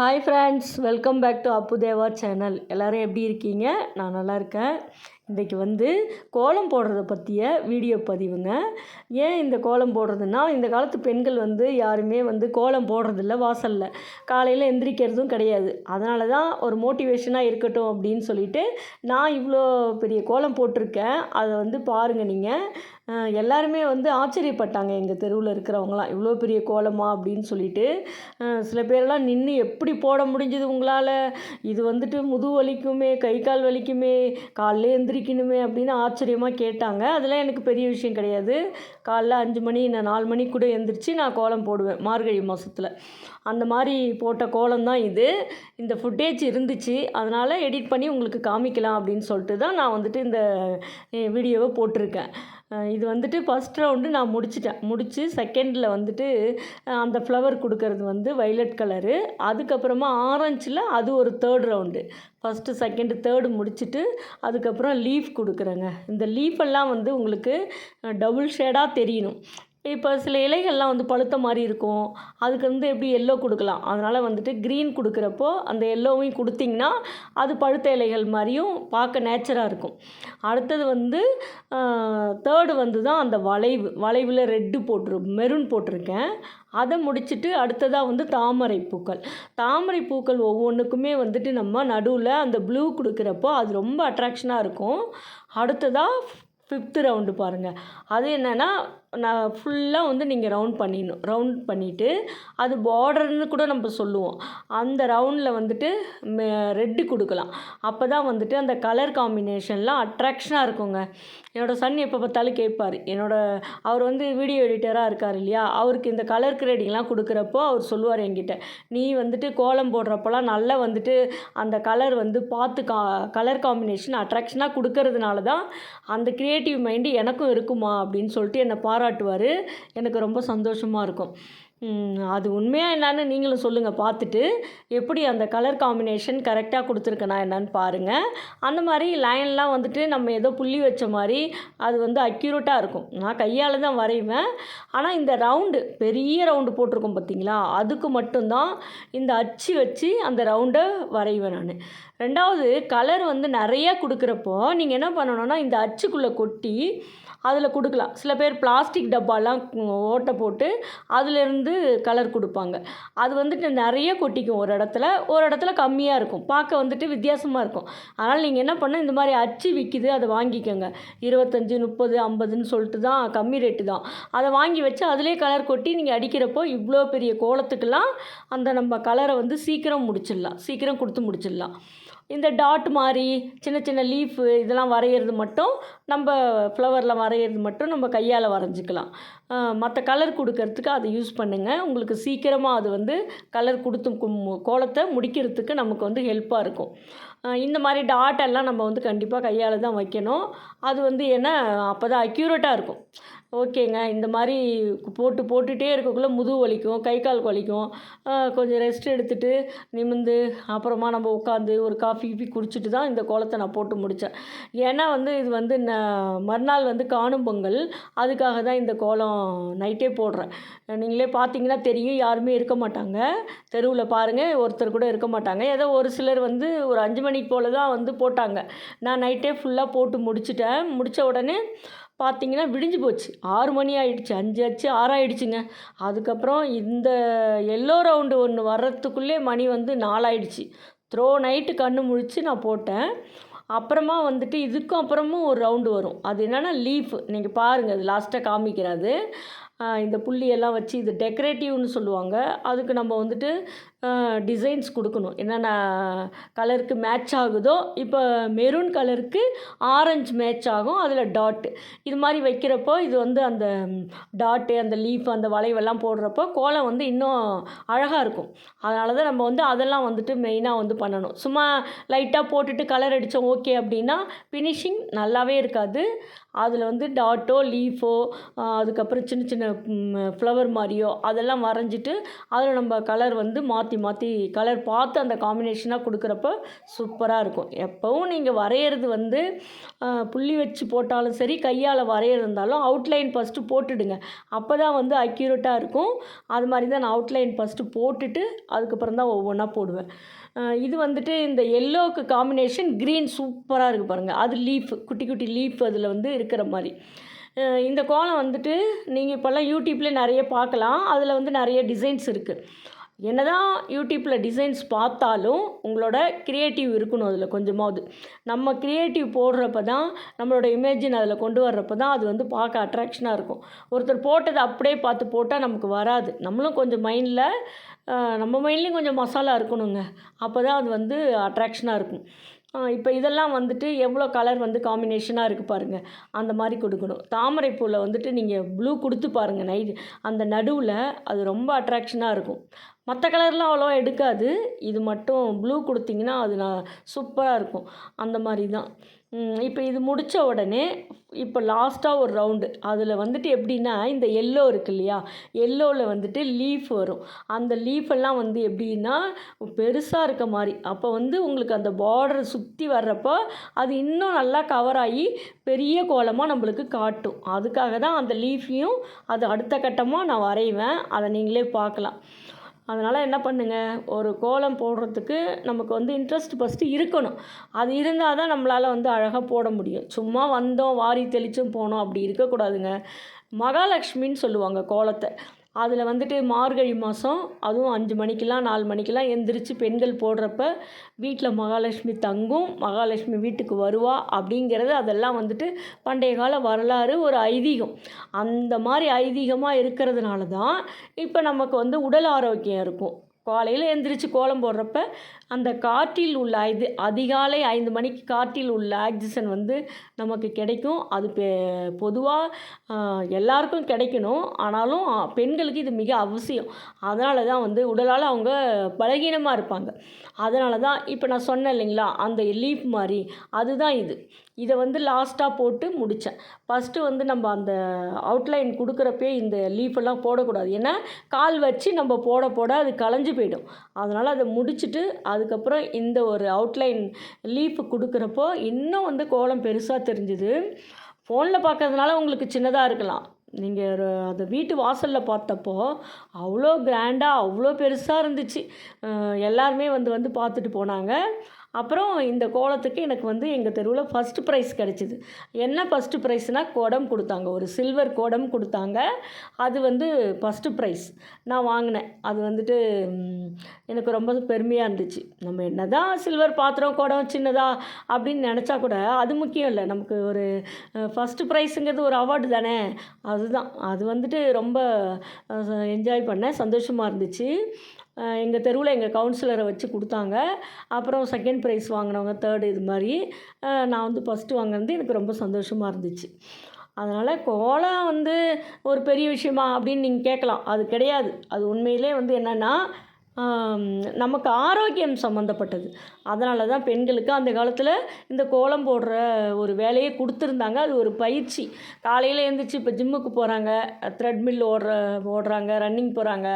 Hi friends welcome back to Appu Deva channel எல்லோரும் எப்படி இருக்கீங்க? நான் நல்லா இருக்கேன் இன்றைக்கி வந்து கோலம் போடுறத பற்றிய வீடியோ பதிவுங்க. ஏன் இந்த கோலம் போடுறதுன்னா இந்த காலத்து பெண்கள் வந்து யாருமே வந்து கோலம் போடுறதில்ல வாசலில். காலையில் எந்திரிக்கிறதும் கிடையாது. அதனால தான் ஒரு மோட்டிவேஷனாக இருக்கட்டும் அப்படின்னு சொல்லிட்டு நான் இவ்வளோ பெரிய கோலம் போட்டிருக்கேன். அதை வந்து பாருங்கள் நீங்கள் எல்லாருமே வந்து ஆச்சரியப்பட்டாங்க. எங்கள் தெருவில் இருக்கிறவங்களாம் இவ்வளோ பெரிய கோலமா அப்படின்னு சொல்லிட்டு. சில பேரெல்லாம் நின்று எப்படி போட முடிஞ்சது உங்களால்? இது வந்துட்டு முதுகு வலிக்குமே கை கால் வலிக்குமே காலைல எந்திரிக்கணுமே அப்படின்னு ஆச்சரியமாக கேட்டாங்க. அதெல்லாம் எனக்கு பெரிய விஷயம் கிடையாது. காலைல அஞ்சு மணி நான் நாலு மணிக்கு கூட எந்திரிச்சு நான் கோலம் போடுவேன் மார்கழி மாதத்தில் அந்த மாதிரி போட்ட கோலம் தான் இது. இந்த ஃபுட்டேஜ் இருந்துச்சு. அதனால் எடிட் பண்ணி உங்களுக்கு காமிக்கலாம் அப்படின்னு சொல்லிட்டு தான் நான் வந்துட்டு இந்த வீடியோவை போட்டிருக்கேன். இது வந்துட்டு ஃபஸ்ட் ரவுண்டு நான் முடிச்சிட்டேன். முடித்து செகண்டில் வந்துட்டு அந்த ஃப்ளவர் கொடுக்கறது வந்து வைலட் கலரு அதுக்கப்புறமா ஆரஞ்சில் அது ஒரு third round first second third முடிச்சுட்டு அதுக்கப்புறம் லீஃப் கொடுக்குறேங்க. இந்த லீஃப் எல்லாம் வந்து உங்களுக்கு டபுள் ஷேடாக தெரியணும். இப்போ சில இலைகள்லாம் வந்து பழுத்த மாதிரி இருக்கும். அதுக்கு வந்து எப்படி எல்லோ கொடுக்கலாம்? அதனால் வந்துட்டு க்ரீன் கொடுக்குறப்போ அந்த எல்லோவையும் கொடுத்திங்கன்னா அது பழுத்த இலைகள் மாதிரியும் பார்க்க நேச்சராக இருக்கும். அடுத்தது வந்து தேர்டு வந்து தான் அந்த வளைவு. வளைவில் ரெட்டு போட்டிரு மெரூன் போட்டிருக்கேன். அதை முடிச்சுட்டு அடுத்ததாக வந்து தாமரை பூக்கள். தாமரை பூக்கள் ஒவ்வொன்றுக்குமே வந்துட்டு நம்ம நடுவில் அந்த ப்ளூ கொடுக்குறப்போ அது ரொம்ப அட்ராக்ஷனாக இருக்கும். அடுத்ததாக ஃபிஃப்த்து ரவுண்டு பாருங்கள் அது என்னென்னா நான் ஃபுல்லாக வந்து நீங்கள் ரவுண்ட் பண்ணிடணும். ரவுண்ட் பண்ணிவிட்டு அது பார்டர்னு கூட நம்ம சொல்லுவோம். அந்த ரவுண்டில் வந்துட்டு ரெட்டு கொடுக்கலாம். அப்போ தான் வந்துட்டு அந்த கலர் காம்பினேஷன்லாம் அட்ராக்ஷனாக இருக்குங்க. என்னோடய சன் எப்போ பார்த்தாலும் கேட்பார். என்னோடய அவர் வந்து வீடியோ எடிட்டராக இருக்கார் இல்லையா? அவருக்கு இந்த கலர் கிரேடிங்லாம் கொடுக்குறப்போ அவர் சொல்லுவார் என்கிட்ட நீ வந்துட்டு கோலம் போடுறப்போலாம் நல்லா வந்துட்டு அந்த கலர் வந்து பார்த்து கா கலர் காம்பினேஷன் அட்ராக்ஷனாக கொடுக்கறதுனால தான் அந்த க்ரியேட்டிவ் மைண்டு எனக்கும் இருக்குமா? அப்படின்னு சொல்லிட்டு என்னை பாராட்டுவார். எனக்கு ரொம்ப சந்தோஷமாக இருக்கும். அது உண்மையாக என்னன்னு நீங்களும் சொல்லுங்கள் பார்த்துட்டு எப்படி அந்த கலர் காம்பினேஷன் கரெக்டாக கொடுத்துருக்கேனா என்னன்னு பாருங்கள் அந்த மாதிரி லைன்லாம் வந்துட்டு நம்ம ஏதோ புள்ளி வச்ச மாதிரி அது வந்து அக்யூரேட்டாக இருக்கும். நான் கையால் தான் வரைவேன். ஆனால் இந்த ரவுண்டு பெரிய ரவுண்டு போட்டிருக்கோம் பார்த்தீங்களா அதுக்கு மட்டும்தான் இந்த அச்சு வச்சு அந்த ரவுண்டை வரைவேன் நான். ரெண்டாவது கலர் வந்து நிறையா கொடுக்குறப்போ நீங்கள் என்ன பண்ணணும்னா இந்த அச்சுக்குள்ளே கொட்டி அதில் கொடுக்கலாம். சில பேர் பிளாஸ்டிக் டப்பாலாம் ஓட்டை போட்டு அதுலேருந்து கலர் கொடுப்பாங்க. அது வந்துட்டு நிறைய கொட்டிக்கும் ஒரு இடத்துல. ஒரு இடத்துல கம்மியாக இருக்கும். பார்க்க வந்துட்டு வித்தியாசமாக இருக்கும். அதனால் நீங்கள் என்ன பண்ண இந்த மாதிரி அச்சு விற்கிது அதை வாங்கிக்கோங்க. இருபத்தஞ்சி முப்பது ஐம்பதுன்னு சொல்லிட்டு தான் கம்மி ரேட்டு தான். அதை வாங்கி வச்சு அதிலே கலர் கொட்டி நீங்கள் அடிக்கிறப்போ இவ்வளோ பெரிய கோலத்துக்கெல்லாம் அந்த நம்ம கலரை வந்து சீக்கிரம் முடிச்சிடலாம். சீக்கிரம் கொடுத்து முடிச்சிடலாம். இந்த டாட் மாதிரி சின்ன சின்ன லீஃபு இதெல்லாம் வரைகிறது மட்டும் நம்ம ஃப்ளவரில் வரைகிறது மட்டும் நம்ம கையால் வரைஞ்சிக்கலாம். மற்ற கலர் கொடுக்கறதுக்கு அதை யூஸ் பண்ணுங்கள் உங்களுக்கு சீக்கிரமாக அது வந்து கலர் கொடுத்து கு- கோலத்தை முடிக்கிறதுக்கு நமக்கு வந்து ஹெல்ப்பாக இருக்கும். இந்த மாதிரி டாட் எல்லாம் நம்ம வந்து கண்டிப்பாக கையால் தான் வைக்கணும். அது வந்து ஏன்னா அப்போ தான் அக்யூரேட்டாக இருக்கும். ஓகேங்க. இந்த மாதிரி போட்டு போட்டுகிட்டே இருக்கக்குள்ளே முதுகு வலிக்கும் கை கால் வலிக்கும். கொஞ்சம் ரெஸ்ட் எடுத்துட்டு நிமிர்ந்து அப்புறமா நம்ம உட்காந்து ஒரு காஃபி கீஃபி குடிச்சிட்டு தான் இந்த கோலத்தை நான் போட்டு முடித்தேன் ஏன்னா வந்து இது வந்து நான் மறுநாள் வந்து காணும் பொங்கல் அதுக்காக தான் இந்த கோலம் நைட்டே போடுறேன். நீங்களே பார்த்தீங்கன்னா தெரியும். யாருமே இருக்க மாட்டாங்க. தெருவில் பாருங்கள் ஒருத்தர் கூட இருக்க மாட்டாங்க. ஏதோ ஒரு சிலர் வந்து ஒரு அஞ்சு மணிக்கு போல் தான் வந்து போட்டாங்க. நான் நைட்டே ஃபுல்லாக போட்டு முடிச்சிட்டேன். முடித்த உடனே பார்த்தீங்கன்னா விடிஞ்சு போச்சு. ஆறு மணி ஆகிடுச்சு அஞ்சு ஆச்சு ஆறாயிடுச்சுங்க அதுக்கப்புறம் இந்த எல்லோ ரவுண்டு ஒன்று வர்றதுக்குள்ளே மணி வந்து நாலாயிடுச்சு. த்ரோ நைட்டு கண்ணு முழிச்சு நான் போட்டேன். அப்புறமா வந்துட்டு இதுக்கும் அப்புறமும் ஒரு ரவுண்டு வரும். அது என்னென்னா லீஃப் நீங்கள் பாருங்கள் அது லாஸ்ட்டாக காமிக்கிறாது. இந்த புள்ளியெல்லாம் வச்சு இது டெக்கரேட்டிவ்னு சொல்லுவாங்க. அதுக்கு நம்ம வந்துட்டு டிசைன்ஸ் கொடுக்கணும். என்னென்ன கலருக்கு மேட்ச் ஆகுதோ இப்போ மெரூன் கலருக்கு ஆரஞ்சு மேட்ச் ஆகும் அதில் டாட்டு இது மாதிரி வைக்கிறப்போ இது வந்து அந்த டாட்டு அந்த லீஃப் அந்த வளைவெல்லாம் போடுறப்போ கோலம் வந்து இன்னும் அழகாக இருக்கும். அதனால தான் நம்ம வந்து அதெல்லாம் வந்துட்டு மெயினாக வந்து பண்ணணும். சும்மா லைட்டாக போட்டுட்டு கலர் அடித்தோம் ஓகே அப்படின்னா ஃபினிஷிங் நல்லாவே இருக்காது. அதில் வந்து டாட்டோ லீஃபோ அதுக்கப்புறம் சின்ன சின்ன ஃப்ளவர் மாதிரியோ அதெல்லாம் வரைஞ்சிட்டு அதில் நம்ம கலர் வந்து மாற்றி மாற்றி கலர் பார்த்து அந்த காம்பினேஷனாக கொடுக்குறப்ப சூப்பராக இருக்கும். எப்போவும் நீங்கள் வரைகிறது வந்து புள்ளி வச்சு போட்டாலும் சரி கையால் வரையிருந்தாலும் அவுட்லைன் ஃபஸ்ட்டு போட்டுடுங்க. அப்போ தான் வந்து அக்யூரேட்டாக இருக்கும். அது மாதிரி தான் நான் அவுட்லைன் ஃபஸ்ட்டு போட்டுட்டு அதுக்கப்புறம் தான் ஒவ்வொன்றா போடுவேன். இது வந்துட்டு இந்த எல்லோவுக்கு காம்பினேஷன் க்ரீன் சூப்பராக இருக்குது பாருங்கள் அது லீஃப் குட்டி குட்டி லீஃப் அதில் வந்து இருக்கிற மாதிரி. இந்த கோலம் வந்துட்டு நீங்கள் இப்போல்லாம் யூடியூப்லேயே நிறைய பார்க்கலாம். அதில் வந்து நிறைய டிசைன்ஸ் இருக்குது என்னதான் யூடியூப்பில் டிசைன்ஸ் பார்த்தாலும் உங்களோட க்ரியேட்டிவ் இருக்கணும் அதில் கொஞ்சமாவது. நம்ம க்ரியேட்டிவ் போடுறப்ப தான் நம்மளோட இமேஜின் அதில் கொண்டு வர்றப்ப தான் அது வந்து பார்க்க அட்ராக்ஷனாக இருக்கும். ஒருத்தர் போட்டதை அப்படியே பார்த்து போட்டால் நமக்கு வராது. நம்மளும் கொஞ்சம் மைண்டில் நம்ம மைண்ட்லேயும் கொஞ்சம் மசாலா இருக்கணுங்க. அப்போ தான் அது வந்து அட்ராக்ஷனாக இருக்கும். இப்போ இதெல்லாம் வந்துட்டு எவ்வளோ கலர் வந்து காம்பினேஷனாக இருக்குது பாருங்கள் அந்த மாதிரி கொடுக்கணும். தாமரை பூவில் வந்துட்டு நீங்கள் ப்ளூ கொடுத்து பாருங்கள் நைட் அந்த நடுவில் அது ரொம்ப அட்ராக்ஷனாக இருக்கும். மற்ற கலர்லாம் அவ்வளோவா எடுக்காது. இது மட்டும் ப்ளூ கொடுத்தீங்கன்னா அது நான் சூப்பராக இருக்கும். அந்த மாதிரி தான். இப்போ இது முடித்த உடனே இப்போ லாஸ்ட்டாக ஒரு ரவுண்டு அதில் வந்துட்டு எப்படின்னா இந்த எல்லோ இருக்கு இல்லையா? எல்லோவில் வந்துட்டு லீஃப் வரும். அந்த லீஃப் எல்லாம் வந்து எப்படின்னா பெருசாக இருக்க மாதிரி. அப்போ வந்து உங்களுக்கு அந்த பார்டர் சுற்றி வர்றப்போ அது இன்னும் நல்லா கவர் ஆகி பெரிய கோலமாக நம்மளுக்கு காட்டும். அதுக்காக தான் அந்த லீஃபையும் அது அடுத்த கட்டமாக நான் வரைவேன். அதை நீங்களே பார்க்கலாம். அதனால் என்ன பண்ணுங்கள் ஒரு கோலம் போடுறதுக்கு நமக்கு வந்து இன்ட்ரெஸ்ட் ஃபஸ்ட்டு இருக்கணும். அது இருந்தால் தான் நம்மளால் வந்து அழகாக போட முடியும். சும்மா வந்தோம் வாரி தெளிச்சும் போனோம். அப்படி இருக்கக்கூடாதுங்க. மகாலட்சுமின்னு சொல்லுவாங்க கோலத்தை. அதில் வந்துட்டு மார்கழி மாதம் அதுவும் அஞ்சு மணிக்கெலாம் நாலு மணிக்கெலாம் எந்திரிச்சு பெண்கள் போடுறப்ப வீட்டில் மகாலட்சுமி தங்கும் மகாலட்சுமி வீட்டுக்கு வருவா அப்படிங்கிறது அதெல்லாம் வந்துட்டு பண்டைய கால வரலாறு ஒரு ஐதீகம். அந்த மாதிரி ஐதீகமாக இருக்கிறதுனால தான் இப்போ நமக்கு வந்து உடல் ஆரோக்கியம் இருக்கும். காலையில் எழுந்திரிச்சு கோலம் போடுறப்ப அந்த காற்றில் உள்ள இது அதிகாலை ஐந்து மணிக்கு காற்றில் உள்ள ஆக்சிஜன் வந்து நமக்கு கிடைக்கும். அது பெ பொதுவாக எல்லாருக்கும் கிடைக்கணும். ஆனாலும் பெண்களுக்கு இது மிக அவசியம். அதனால தான் வந்து உடலால் அவங்க பலகீனமாக இருப்பாங்க. அதனால தான் இப்போ நான் சொன்னேன் இல்லைங்களா அந்த லீஃப் மாதிரி அதுதான் இது. இதை வந்து லாஸ்ட்டாக போட்டு முடித்தேன் ஃபஸ்ட்டு வந்து நம்ம அந்த அவுட்லைன் கொடுக்குறப்பே இந்த லீஃப் எல்லாம் போடக்கூடாது. ஏன்னா கால் வச்சு நம்ம போட போட அது களைஞ்சு போயிடும். அதனால் அதை முடிச்சுட்டு அதுக்கப்புறம் இந்த ஒரு அவுட்லைன் லீஃப் கொடுக்குறப்போ இன்னும் வந்து கோலம் பெருசாக தெரிஞ்சுது. ஃபோனில் பார்க்கறதுனால உங்களுக்கு சின்னதாக இருக்கலாம். நீங்கள் அந்த வீட்டு வாசலில் பார்த்தப்போ அவ்வளோ கிராண்டாக அவ்வளோ பெருசாக இருந்துச்சு. எல்லாருமே வந்து வந்து பார்த்துட்டு போனாங்க. அப்புறம் இந்த கோலத்துக்கு எனக்கு வந்து எங்கள் தெருவில் ஃபஸ்ட்டு ப்ரைஸ் கிடச்சிது. என்ன ஃபஸ்ட்டு ப்ரைஸ்னால் குடம் கொடுத்தாங்க. ஒரு சில்வர் குடம் கொடுத்தாங்க. அது வந்து ஃபஸ்ட்டு ப்ரைஸ் நான் வாங்கினேன். அது வந்துட்டு எனக்கு ரொம்ப பெருமையாக இருந்துச்சு. நம்ம என்ன தான் சில்வர் பாத்திரம் குடம் சின்னதாக அப்படின்னு நினச்சா கூட அது முக்கியம் இல்லை. நமக்கு ஒரு ஃபஸ்ட்டு ப்ரைஸுங்கிறது ஒரு அவார்டு தானே. அதுதான். அது வந்துட்டு ரொம்ப என்ஜாய் பண்ணேன். சந்தோஷமாக இருந்துச்சு. எங்கள் தெருவில் எங்கள் கவுன்சிலரை வச்சு கொடுத்தாங்க. அப்புறம் செகண்ட் ப்ரைஸ் வாங்கினவங்க தேர்டு இது மாதிரி நான் வந்து ஃபஸ்ட்டு வாங்கினது எனக்கு ரொம்ப சந்தோஷமாக இருந்துச்சு. அதனால் கோலம் வந்து ஒரு பெரிய விஷயமா அப்படின்னு நீங்கள் கேட்கலாம். அது கிடையாது. அது உண்மையிலே வந்து என்னென்னா நமக்கு ஆரோக்கியம் சம்மந்தப்பட்டது அதனால தான் பெண்களுக்கு அந்த காலத்தில் இந்த கோலம் போடுற ஒரு வேலையை கொடுத்துருந்தாங்க. அது ஒரு பயிற்சி. காலையில் எழுந்திரிச்சு இப்போ ஜிம்முக்கு போகிறாங்க த்ரெட்மில் ஓடுற ஓடுறாங்க ரன்னிங் போகிறாங்க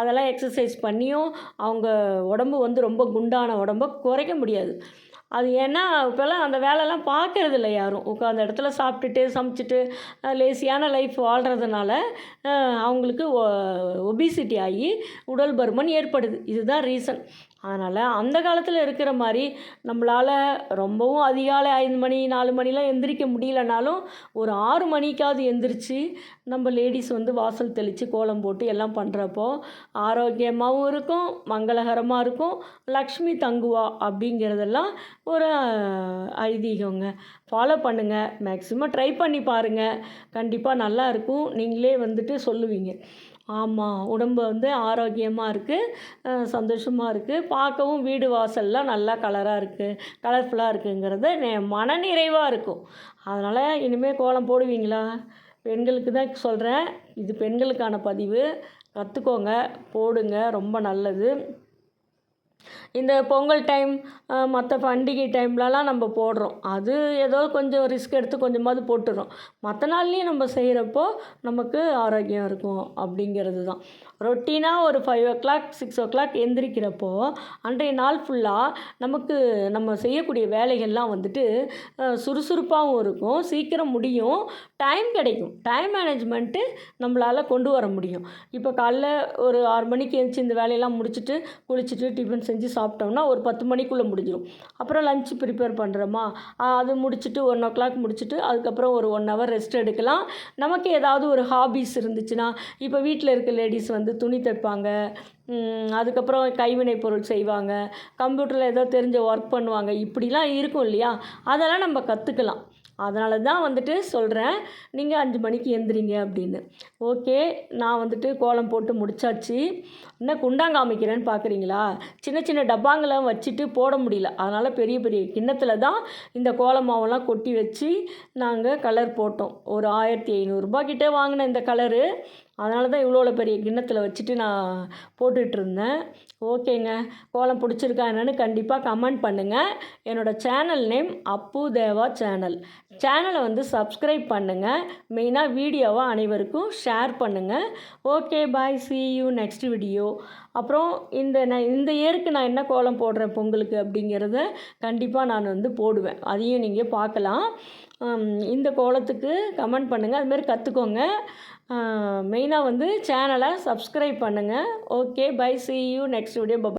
அதெல்லாம் எக்ஸசைஸ் பண்ணியும் அவங்க உடம்பு வந்து ரொம்ப குண்டான உடம்ப குறைக்க முடியாது. அது ஏன்னா இப்போல்லாம் அந்த வேலைலாம் பார்க்கறது இல்லை யாரும். உட்காந்த இடத்துல சாப்பிட்டுட்டு சமைச்சிட்டு லேசியான லைஃப் வாழ்கிறதுனால அவங்களுக்கு ஒபிசிட்டி ஆகி உடல் பருமன் ஏற்படுது. இதுதான் ரீசன் அதனால் அந்த காலத்தில் இருக்கிற மாதிரி நம்மளால் ரொம்பவும் அதிகாலை ஐந்து மணி நாலு மணிலாம் எந்திரிக்க முடியலனாலும் ஒரு ஆறு மணிக்காவது எந்திரிச்சு நம்ம லேடிஸ் வந்து வாசல் தெளித்து கோலம் போட்டு எல்லாம் பண்ணுறப்போ ஆரோக்கியமாகவும் இருக்கும் மங்களகரமாக இருக்கும். லக்ஷ்மி தங்குவா அப்படிங்கிறதெல்லாம் ஒரு ஐதீகங்க. ஃபாலோ பண்ணுங்கள் மேக்ஸிமம் ட்ரை பண்ணி பாருங்கள் கண்டிப்பாக நல்லா இருக்கும். நீங்களே வந்துட்டு சொல்லுவீங்க. ஆமாம் உடம்பு வந்து ஆரோக்கியமாக இருக்குது சந்தோஷமாக இருக்குது பார்க்கவும் வீடு வாசல்லாம் நல்லா கலராக இருக்குது கலர்ஃபுல்லாக இருக்குங்கிறது மன மனநிறைவாக இருக்கும். அதனால் இனிமேல் கோலம் போடுவீங்களா? பெண்களுக்கு தான் சொல்கிறேன் இது பெண்களுக்கான பதிவு. கற்றுக்கோங்க போடுங்க. ரொம்ப நல்லது. இந்த பொங்கல் டைம் மற்ற பண்டிகை டைம்லலாம் நம்ம போடுறோம். அது ஏதோ கொஞ்சம் ரிஸ்க் எடுத்து கொஞ்சமாவது போட்டுடுறோம் மற்ற நாள்லேயும் நம்ம செய்கிறப்போ நமக்கு ஆரோக்கியம் இருக்கும் அப்படிங்கிறது தான் ரொட்டீனாக ஒரு five o'clock six o'clock எந்திரிக்கிறப்போ அன்றைய நாள் ஃபுல்லாக நமக்கு நம்ம செய்யக்கூடிய வேலைகள்லாம் வந்துட்டு சுறுசுறுப்பாகவும் இருக்கும். சீக்கிரம் முடியும். டைம் கிடைக்கும். டைம் மேனேஜ்மெண்ட்டு நம்மளால் கொண்டு வர முடியும். இப்போ காலைல ஒரு ஆறு மணிக்கு எழுந்திரிச்சி இந்த வேலையெல்லாம் முடிச்சுட்டு குளிச்சுட்டு டிஃபன் செஞ்சு சாப்பிட்டோம்னா ஒரு பத்து மணிக்குள்ளே முடிஞ்சிடும் அப்புறம் லஞ்ச் ப்ரிப்பேர் பண்ணுறோமா அது முடிச்சுட்டு ஒன் ஓ கிளாக் முடிச்சுட்டு அதுக்கப்புறம் ஒரு ஒன் ஹவர் ரெஸ்ட் எடுக்கலாம். நமக்கு ஏதாவது ஒரு ஹாபீஸ் இருந்துச்சுன்னா இப்போ வீட்டில் இருக்க லேடிஸ் வந்து துணி தைப்பாங்க. அதுக்கப்புறம் கைவினை பொருள் செய்வாங்க. கம்ப்யூட்டரில் ஏதோ தெரிஞ்ச ஒர்க் பண்ணுவாங்க. இப்படிலாம் இருக்கும் இல்லையா? அதெல்லாம் நம்ம கற்றுக்கலாம் அதனால தான் வந்துட்டு சொல்கிறேன் நீங்கள் அஞ்சு மணிக்கு எந்திரிங்க அப்படின்னு. ஓகே நான் வந்துட்டு கோலம் போட்டு முடிச்சாச்சு. என்ன குண்டாங்காமிக்கிறேன்னு பார்க்குறீங்களா சின்ன சின்ன டப்பாங்களை வச்சுட்டு போட முடியல. அதனால் பெரிய பெரிய கிண்ணத்தில் தான் இந்த கோலம் மாவெல்லாம் கொட்டி வச்சு நாங்கள் கலர் போட்டோம். ஒரு ஆயிரத்தி ஐநூறுரூபா கிட்டே வாங்கின இந்த கலரு அதனால தான் இவ்வளோ பெரிய கிண்ணத்தில் வச்சுட்டு நான் போட்டுட்ருந்தேன் ஓகேங்க. கோலம் பிடிச்சிருக்கா என்னென்னு கண்டிப்பாக கமெண்ட் பண்ணுங்கள் என்னோடய channel name Appu Deva channel சேனலை வந்து சப்ஸ்கிரைப் பண்ணுங்கள் மெயினாக வீடியோவை அனைவருக்கும் ஷேர் பண்ணுங்கள் okay bye see you next video அப்புறம் இந்த நான் இந்த இயருக்கு நான் என்ன கோலம் போடுறேன் பொங்கலுக்கு அப்படிங்கிறத கண்டிப்பாக நான் வந்து போடுவேன். அதையும் நீங்கள் பார்க்கலாம். இந்த கோலத்துக்கு கமெண்ட் பண்ணுங்கள் அதுமாரி கற்றுக்கோங்க மெயினாக வந்து சேனலை சப்ஸ்கிரைப் பண்ணுங்கள் okay bye see you next video